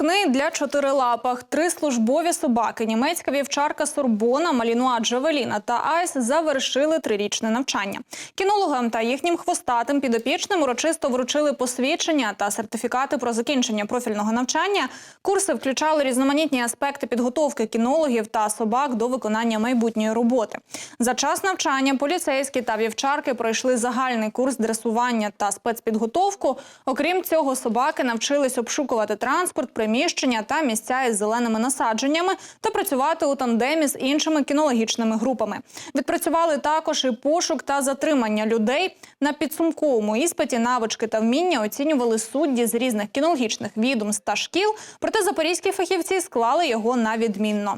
Випускний для чотирилапих. Три службові собаки, німецька вівчарка Сорбона, Малінуа Джавеліна та Айс завершили трирічне навчання. Кінологам та їхнім хвостатим підопічним урочисто вручили посвідчення та сертифікати про закінчення профільного навчання. Курси включали різноманітні аспекти підготовки кінологів та собак до виконання майбутньої роботи. За час навчання поліцейські та вівчарки пройшли загальний курс дресування та спецпідготовку. Окрім цього, собаки навчились обшукувати транспорт, приміщення та місця із зеленими насадженнями та працювати у тандемі з іншими кінологічними групами. Відпрацювали також і пошук та затримання людей. На підсумковому іспиті навички та вміння оцінювали судді з різних кінологічних відомств та шкіл. Проте запорізькі фахівці склали його на відмінно.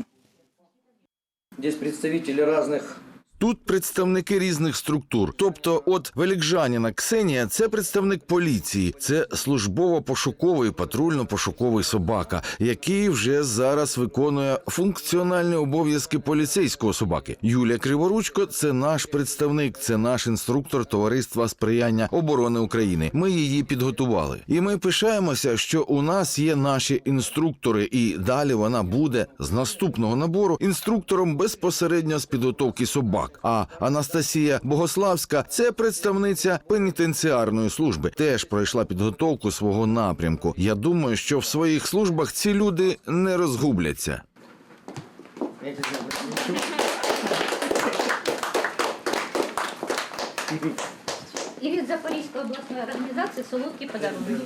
Здесь представители разных Тут представники різних структур. Тобто, от Великжаніна Ксенія це представник поліції, це службово-пошуковий патрульно-пошуковий собака, який вже зараз виконує функціональні обов'язки поліцейського собаки. Юлія Криворучко це наш представник, це наш інструктор товариства сприяння оборони України. Ми її підготували, і ми пишаємося, що у нас є наші інструктори, і далі вона буде з наступного набору інструктором безпосередньо з підготовки собак. А Анастасія Богославська це представниця пенітенціарної служби. Теж пройшла підготовку свого напрямку. Я думаю, що в своїх службах ці люди не розгубляться. І від Запорізької обласної організації солодкі подарунки.